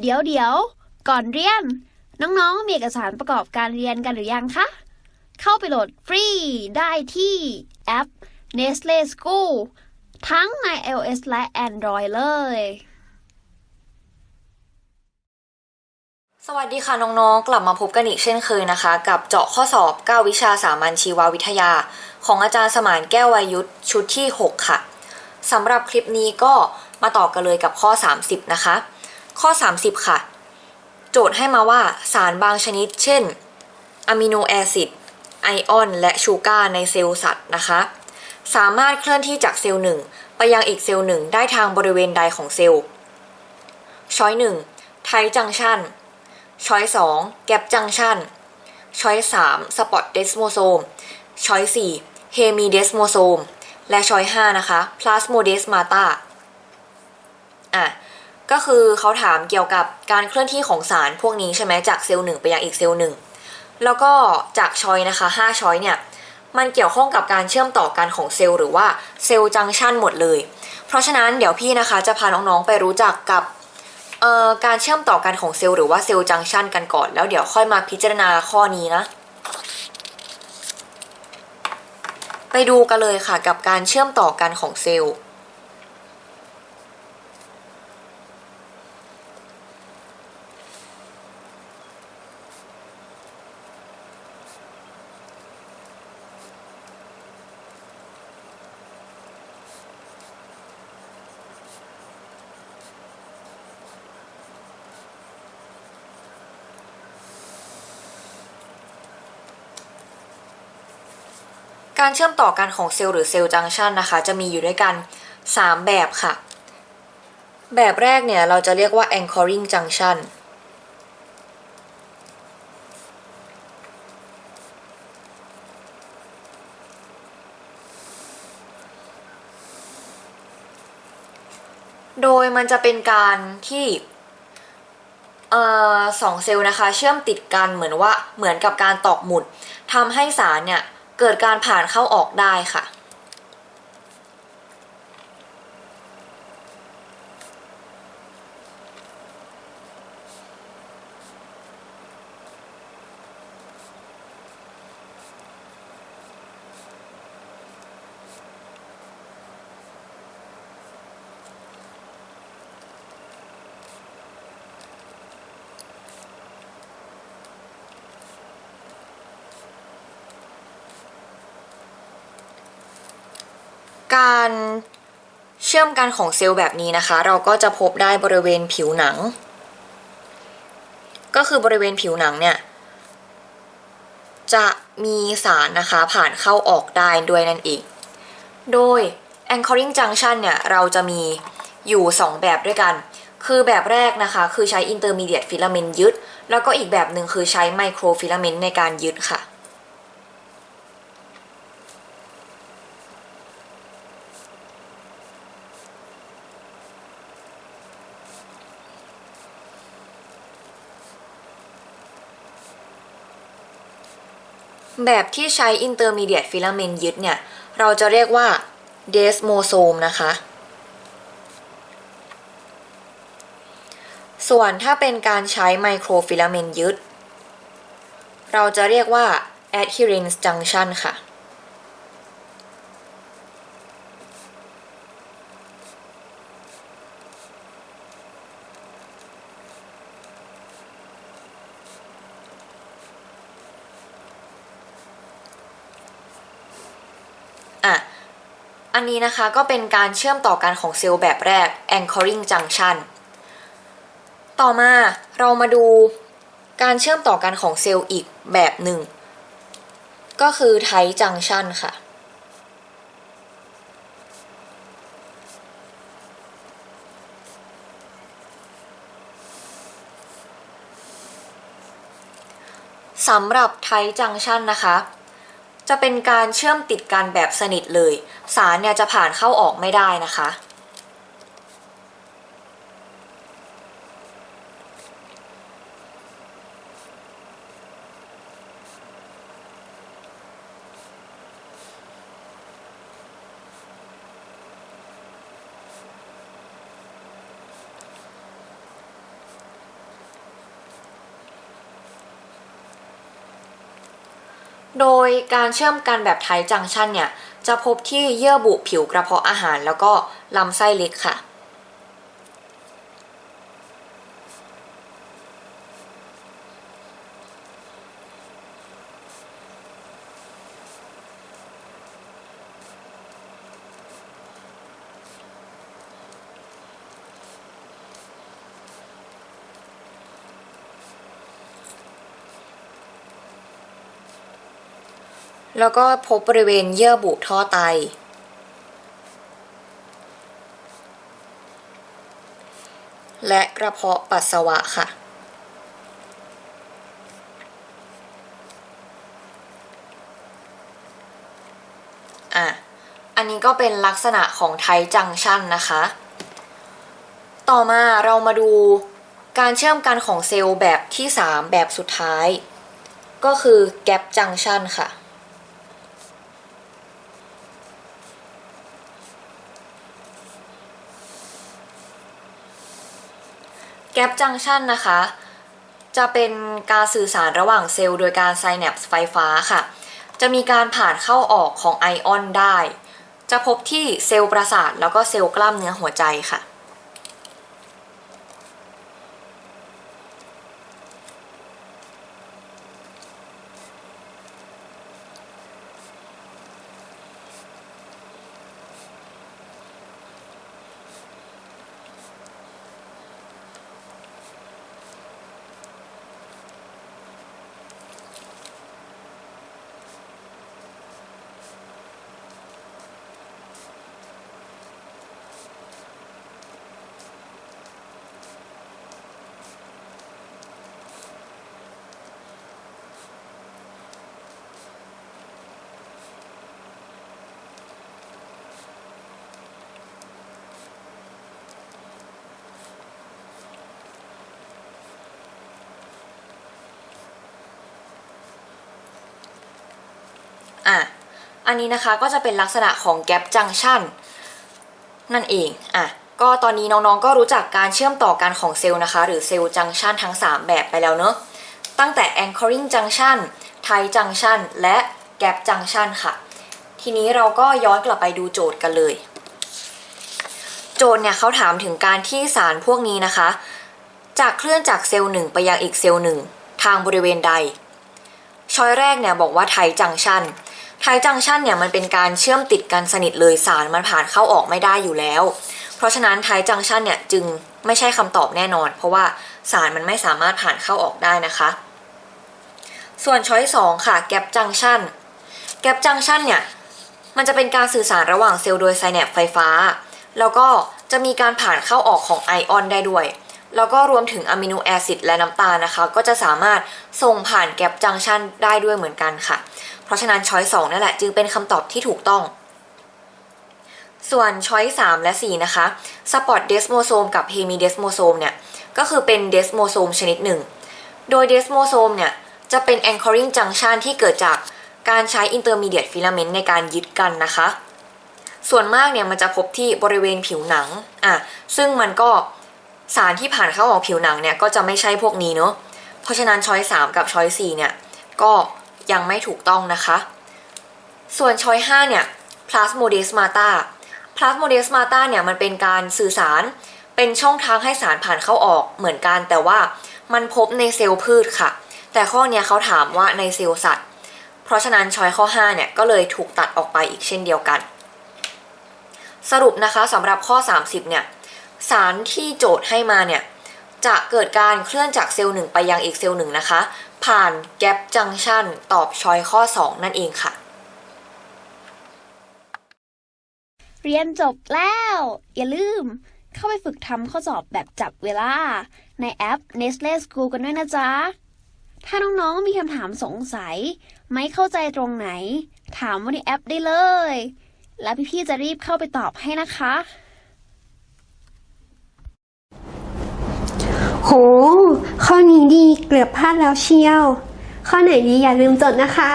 เดี๋ยวเดี๋ยว ก่อนเรียน น้องๆ มีเอกสารประกอบการเรียนกันหรือยังคะ เข้าไปโหลดฟรีได้ที่แอป Nestle School ทั้งใน iOS และ Android เลย สวัสดีค่ะน้องๆ กลับมาพบกันอีกเช่นเคยนะคะ กับเจาะข้อสอบ 9 วิชาสามัญชีววิทยา ของอาจารย์สมานแก้ววายุทธชุดที่ 6 ค่ะสำหรับคลิปนี้ก็มาต่อกันเลยกับข้อ 30 นะคะ ข้อ 30 ค่ะ โจทย์ให้มาว่าสารบางชนิด เช่นอะมิโนแอซิดไอออน และชูการ์ในเซลล์สัตว์นะคะ สามารถเคลื่อนที่จากเซลล์หนึ่งไปยังอีกเซลล์หนึ่งได้ทางบริเวณใดของเซลล์ ช้อยหนึ่งไทจังชันช้อย2แกปจังชันช้อย3สปอตเดสโมโซมช้อย4เฮมีเดสโมโซมและช้อย5นะคะพลาสโมเดสมาตาอะ ก็คือเขาถามเกี่ยวกับการเคลื่อนที่ของสารพวกนี้ใช่ไหมจากเซลล์หนึ่งไปยังอีกเซลล์หนึ่งแล้วก็จากชอยนะคะ5ชอยเนี่ยมันเกี่ยวข้องกับการเชื่อมต่อกันของเซลล์หรือว่าเซลล์จังชันหมดเลย เพราะฉะนั้นเดี๋ยวพี่นะคะจะพาน้องๆไปรู้จักกับการเชื่อมต่อกันของเซลล์หรือว่าเซลล์จังชันกันก่อน แล้วเดี๋ยวค่อยมาพิจารณาข้อนี้นะ ไปดูกันเลยค่ะกับการเชื่อมต่อกันของเซลล์ การเชื่อมต่อกันของเซลล์หรือเซลล์จังชันนะคะ จะมีอยู่ด้วยกัน 3 แบบค่ะ แบบแรกเนี่ยเราจะเรียกว่า anchoring junction โดยมันจะเป็นการที่สองเซลล์นะคะ เชื่อมติดกันเหมือนว่าเหมือนกับการตอกหมุดทำให้สารเนี่ย เกิดการผ่านเข้าออกได้ค่ะ การเชื่อมกันของเซลล์แบบนี้นะคะ เราก็จะพบได้บริเวณผิวหนัง ก็คือบริเวณผิวหนังเนี่ยจะมีสารนะคะผ่านเข้าออกได้ด้วยนั่นเอง โดย anchoring junction เนี่ยเราจะมีอยู่ 2 แบบด้วยกัน คือแบบแรกนะคะ คือใช้ intermediate filament ยึด แล้วก็อีกแบบหนึ่งคือใช้ micro filament ในการยึดค่ะ แบบที่ใช้ intermediate filament ยึดเนี่ย เราจะเรียกว่า desmosome นะคะ ส่วนถ้าเป็นการใช้ microfilament ยึด เราจะเรียกว่า adherence junction ค่ะ อะ อันนี้นะคะก็เป็นการเชื่อมต่อกันของเซลล์แบบแรก anchoring junction ต่อมาเรามาดูการเชื่อมต่อกันของเซลล์อีกแบบหนึ่ง ก็คือ tight junction ค่ะ สำหรับ tight junction นะคะ จะเป็นการเชื่อมติดกันแบบสนิทเลย สารเนี่ยจะผ่านเข้าออกไม่ได้นะคะ โดยการเชื่อมกันแบบไทจังชันเนี่ย จะพบที่เยื่อบุผิวกระเพาะอาหารแล้วก็ลำไส้เล็กค่ะ แล้วก็พบบริเวณเยื่อบุท่อไต และกระเพาะปัสสาวะค่ะ อะ อันนี้ก็เป็นลักษณะของไทจังชันนะคะ ต่อมาเรามาดูการเชื่อมกันของเซลล์แบบที่ 3 แบบสุดท้าย ก็คือแกปจังชันค่ะ แกปจังชันนะคะ จะเป็นการสื่อสารระหว่างเซลล์โดยการไซแนปส์ไฟฟ้าค่ะ จะมีการผ่านเข้าออกของไอออนได้ จะพบที่เซลล์ประสาทแล้วก็เซลล์กล้ามเนื้อหัวใจค่ะ อะ อันนี้นะคะก็จะเป็นลักษณะของแก p จังชันนั่นเองอะก็ตอนนี้น้องๆก็รู้จักการเชื่อมต่อกันของเซลล์นะคะ หรือเซลล์จังชันทั้ง 3 แบบไปแล้วเนอะตั้งแต่ anchoring junction tie junction และ gap junction ค่ะ ทีนี้เราก็ย้อนกลับไปดูโจทย์กันเลย โจทย์เนี่ยเขาถามถึงการที่สารพวกนี้นะคะจะเคลื่อนจากเซลล์หนึ่งไปยังอีกเซลล์หนึ่งทางบริเวณใดช้อยแรกเนี่ยบอกว่าไทจังชัน ไทจังชันเนี่ยมันเป็นการเชื่อมติดกันสนิทเลยสารมันผ่านเข้าออกไม่ได้อยู่แล้ว เพราะฉะนั้นไทจังชันเนี่ยจึงไม่ใช่คำตอบแน่นอน เพราะว่าสารมันไม่สามารถผ่านเข้าออกได้นะคะ ส่วนช้อยสองค่ะแกปจังชันแกปจังชันเนี่ยมันจะเป็นการสื่อสารระหว่างเซลล์โดยไซแนปไฟฟ้า แล้วก็จะมีการผ่านเข้าออกของไอออนได้ด้วย แล้วก็รวมถึงอะมิโนแอซิดและน้ำตาลนะคะ ก็จะสามารถส่งผ่านแกปจังชันได้ด้วยเหมือนกันค่ะ เพราะฉะนั้นช้อยสองนั่นแหละจึงเป็นคำตอบที่ถูกต้อง ส่วนช้อย3และ4นะคะสปอตเดสโมโซมกับเฮมิเดสโมโซมเนี่ยก็คือเป็นเดสโมโซมชนิดหนึ่ง โดยเดสโมโซมเนี่ยจะเป็น anchoring junction ที่เกิดจากการใช้ intermediate filament ในการยึดกันนะคะ ส่วนมากเนี่ยมันจะพบที่บริเวณผิวหนังอะซึ่งมันก็ สารที่ผ่านเข้าออกผิวหนังเนี่ยก็จะไม่ใช่พวกนี้เนาะเพราะฉะนั้นช้อย3กับช้อย4เนี่ยก็ยังไม่ถูกต้องนะคะ ส่วนช้อย5เนี่ย plasmodesmata plasmodesmata เนี่ยมันเป็นการสื่อสารเป็นช่องทางให้สารผ่านเข้าออกเหมือนกัน แต่ว่ามันพบในเซลล์พืชค่ะ แต่ข้อเนี้ยเขาถามว่าในเซลล์สัตว์ เพราะฉะนั้นช้อยข้อ5เนี่ยก็เลยถูกตัดออกไปอีกเช่นเดียวกัน สรุปนะคะสำหรับข้อ 30เนี่ย สารที่โจทย์ให้มาเนี่ยจะเกิดการเคลื่อนจากเซลล์หนึ่งไปยังอีกเซลล์หนึ่งนะคะ ผ่านแก p จังชันตอบชอยข้อ 2 นั่นเองค่ะ เรียนจบแล้ว อย่าลืมเข้าไปฝึกทำข้อสอบแบบจับเวลา ในแอป Nestle School กันด้วยนะจ๊ะ ถ้าน้องๆมีคำถามสงสัย ไม่เข้าใจตรงไหน ถามว่าในแอปได้เลย แล้วพี่ๆจะรีบเข้าไปตอบให้นะคะ โห ข้อนี้ดีเกือบพลาดแล้วเชียว ข้อไหนดีอย่าลืมจดนะคะ